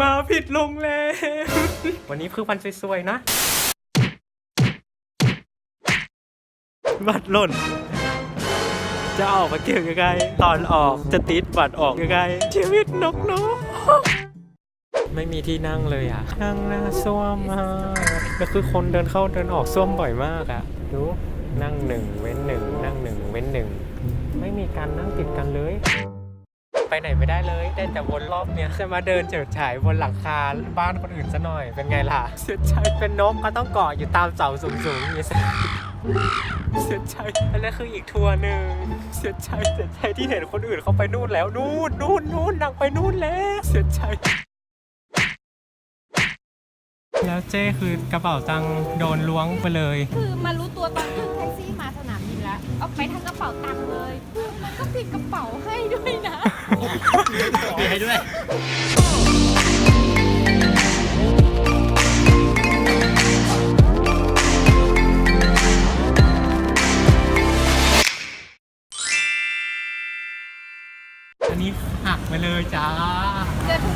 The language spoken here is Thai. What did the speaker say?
มาผิดโรงแรมวันนี้คือวันสวยๆนะ บัตรหล่น จะออกมาเก็บยังไงตอนออกจะติดบัตรออกยังไงชีวิตนกนกไม่มีที่นั่งเลยอะ นั่งหน้าส้วมมากแล้วคือคนเดินเข้าเดินออกส้วมบ่อยมากอะ ดู นั่งหนึ่งเว้นหนึ่งนั่งหนึ่งเว้นหนึ่ง ไม่มีการนั่งติดกันเลย ไปไหนไม่ได้เลย ได้แต่วนรอบเนี้ยจะมาเดินเฉิดฉายบนหลังคาบ้านคนอื่นซะหน่อยเป็นไงล่ะเสียใจเป็นนกก็ต้องเกาะอยู่ตามเสาสูงๆอย่างนี้สิเสียใจอันนั้นคืออีกทัวร์หนึ่งเสียใจเสียใจที่เห็นคนอื่นเขาไปนู่นแล้วนู่นนู่นนู่นนังไปนู่นแล้วเสียใจแล้วเจ้คือกระเป๋าตังค์โดนล้วงไปเลย คือมารู้ตัวตอนขึ้นแท็กซี่มาสนามบินแล้วเอาไปทั้งกระเป๋าตังค์เลย มันก็ปิดกระเป๋าให้ มีให้ด้วยอันนี้หักไปเลยจ้า เจอทุก